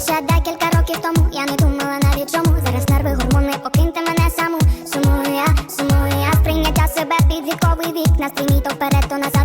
ще декілька років тому я не думала навіть чому. Зараз нерви гормони, покиньте мене саму. Сумую я, сумую я. Сприйняття себе під віковий вік. Настрій мій то вперед, то назад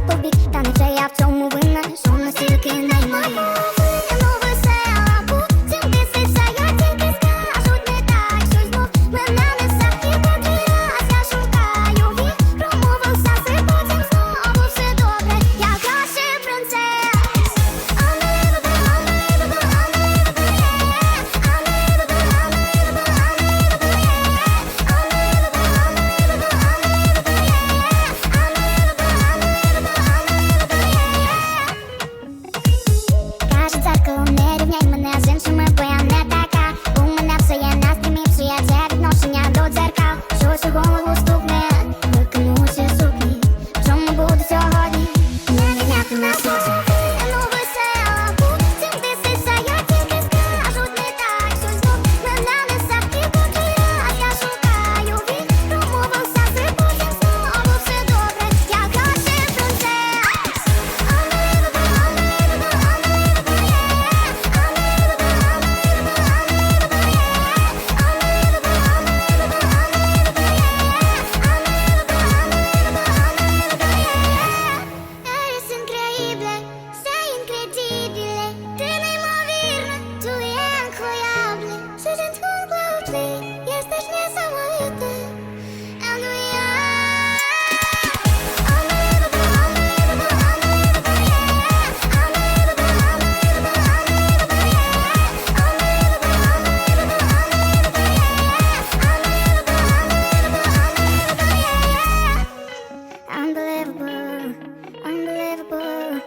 unbelievable, unbelievable,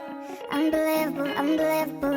unbelievable, unbelievable.